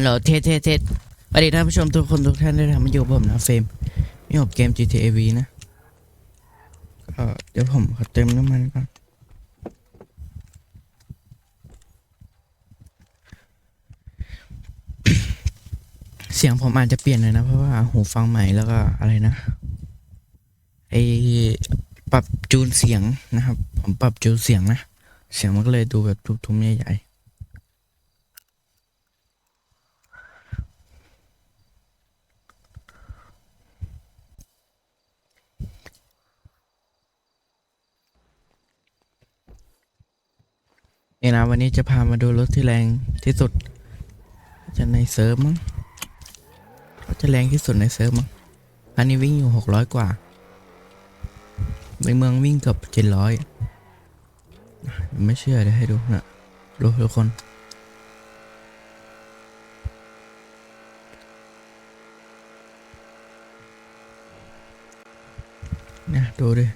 เหรอเทสเทสเทสสวัสดีท่านผู้ชมทุกคนทุกท่านด้วยนะมาอยู่ผมนะเฟรมมีผมเกม GTA V นะก็เดี๋ยวผมขอเติมน้ำมันก่อนเสียงผมอาจจะเปลี่ยนหน่อยนะ เพราะว่าหูฟังใหม่แล้วก็อะไรนะไอปรับจูนเสียงนะครับ ผมปรับจูนเสียงนะ เสียงมันก็เลยดูแบบทุ้มๆใหญ่ๆ นี่นะวันนี้จะพามาดูรถที่แรงที่สุด จะในเซิร์ฟมั้งก็จะแรงที่สุดในเซิร์ฟมั้งอันนี้วิ่งอยู่หกร้อยกว่า ในเมืองวิ่งเกับเจ็ดร้อยไม่เชื่อเดี๋ยวให้ดูนะดูทุกคนเนี่ยดูดิ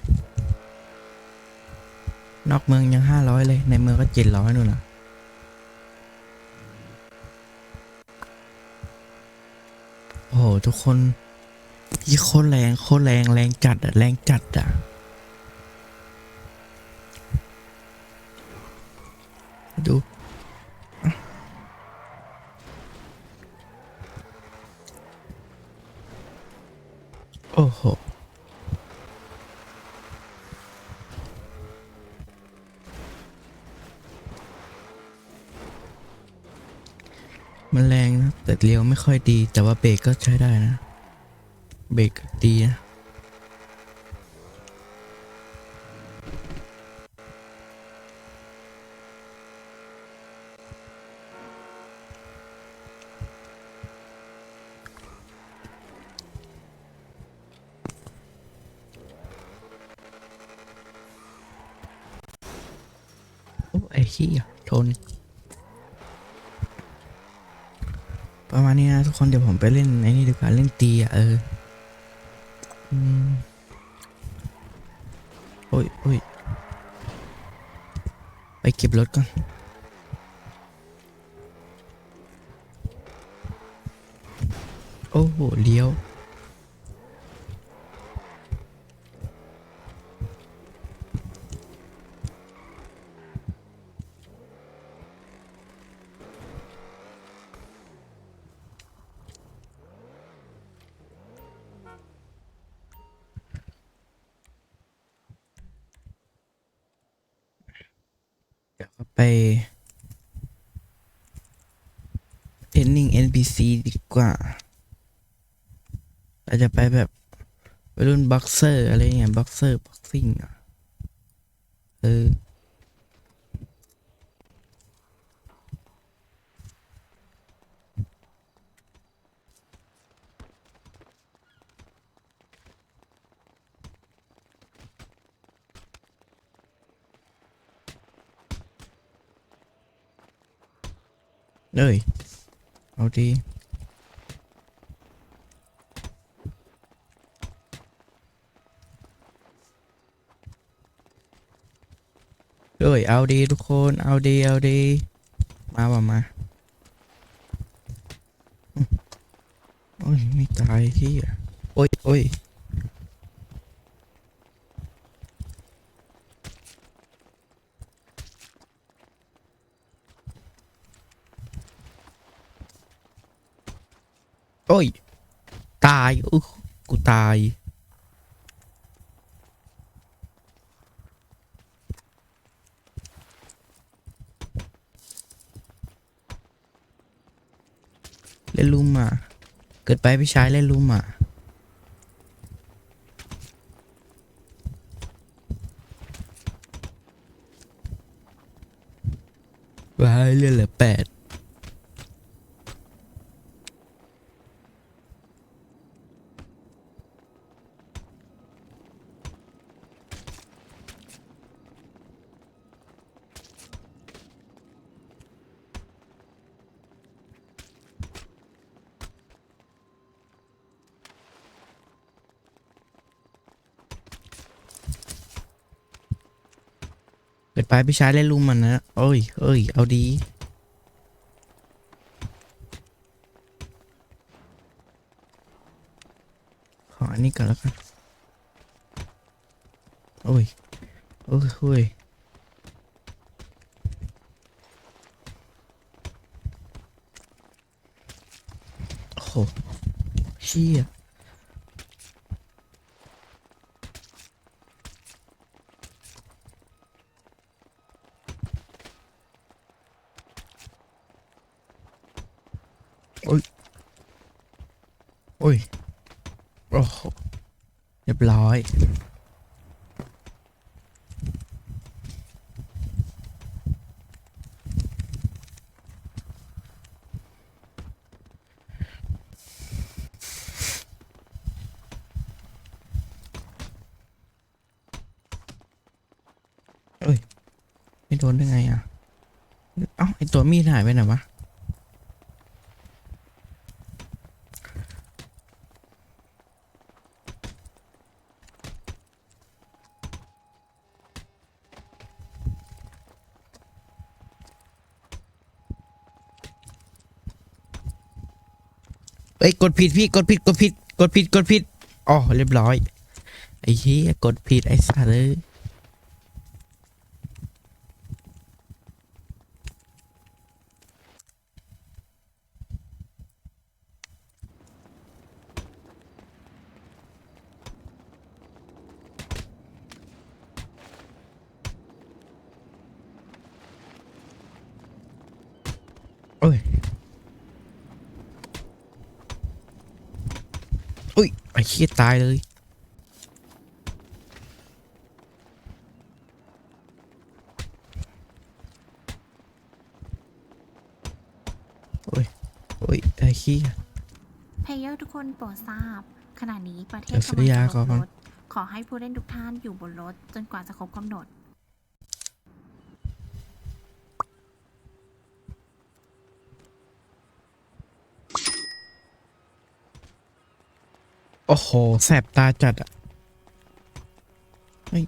นอกเมืองยังห้าร้อยเลย ในเมืองก็เจ็ดร้อยนู่นนะโอ้โห ทุกคนยี่โคตรแรงโคตรแรงแรงจัดอะแรงจัดอะดูโอ้โห รงนะแต่เลี้ยวไม่ค่อยดี แต่ว่าเบรกก็ใช้ได้นะ เบรกดีนะโอ้ไอ้ขี้อะทน ประมาณนี้นะทุกคนเดี๋ยวผมไปเล่นไอ้นี่ดีกว่าเล่นตีอะเออโอ้ยโอ้ยไปเก็บรถก่อนโอ้โห ดี๋ยวไปเทรนนิ่ง NPC ดีกว่าเราจะไปแบบวัยรุ่นบ็อกเซอร์อะไรเงี้ยบ็อกเซอร์บ็อกซิ่งอะเออ เลย เอาดีเลยเอาดีทุกคน เอาดี เอาดี มาว่ามาโอ้ยไม่ตายที่อะโอ้ยโอ้ย โอ้ย ตายอุ๊ยกูตาย เล่นลูมอะ เกิดไปพี่ชายเล่นลูมอะว้ายเล่นเหลือแปด ไปพี่ชายเล่นลุมมันนะเอ้ยเอ้ยเอาดีขออันนี้ก่อนแล้วกันโอ้ยโอ้ยโอ้ยโอ้โหเชี่ย โอ้ย โอ้ย โอ้โหเรียบร้อยเอ้ยไม่โดนได้ไงอะ เอ้าไอตัวมีดหายไปไหนวะ เอ้ยกดผิดพี่กดผิดกดผิดกดผิดกดผิดอ๋อเรียบร้อยไอ้เหี้ยกดผิดไอ้สัตว์เลยโอ้ย อุ้ย ไอ้เหี้ยตายเลย โอ้ย โอ้ย ไอ้เหี้ยเพลเยอร์ทุกคนโปรดทราบ ขณะนี้ประเทศเดี๋ยวสุริยาก่อนกำลังจะลดรถขอให้ผู้เล่นทุกท่านอยู่บนรถ จนกว่าจะครบกำหนด โอ้โห แสบตาจัดอะเฮ้ย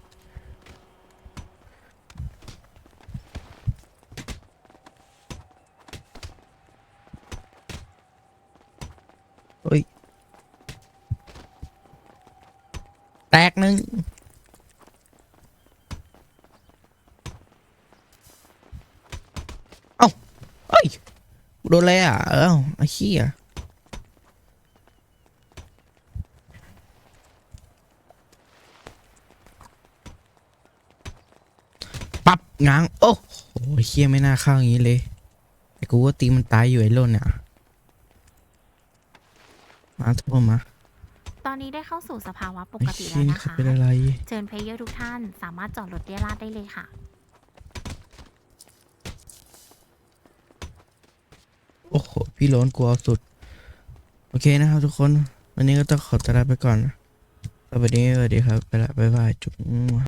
เฮ้ย แตกหนึ่งเอ้าเฮ้ย โดนอะไรอะ เอ้าไอ้ขี้อะ ปับง้าง โอ้โหเฮียไม่น่าเข้าอย่างนี้เลยไอ้กูว่าตีมันตายอยู่ไอ้โลนเนี่ย มาทุกคนมาตอนนี้ได้เข้าสู่สภาวะปไอ้กติเฮีแล้ยวนี่นะเขาคะ เป็นอะไร เชิญเพลเยอร์ทุกท่านสามารถจอดรถเรียราดได้เลยค่ะ โอ้โห พี่โลนกลัวเอาสุด โอเคนะครับทุกคน วันนี้ก็ต้องขอตัวลาไปก่อนนะสวัสดีสวัสดีครับ ไปละบ๊ายบาย จุ๊บ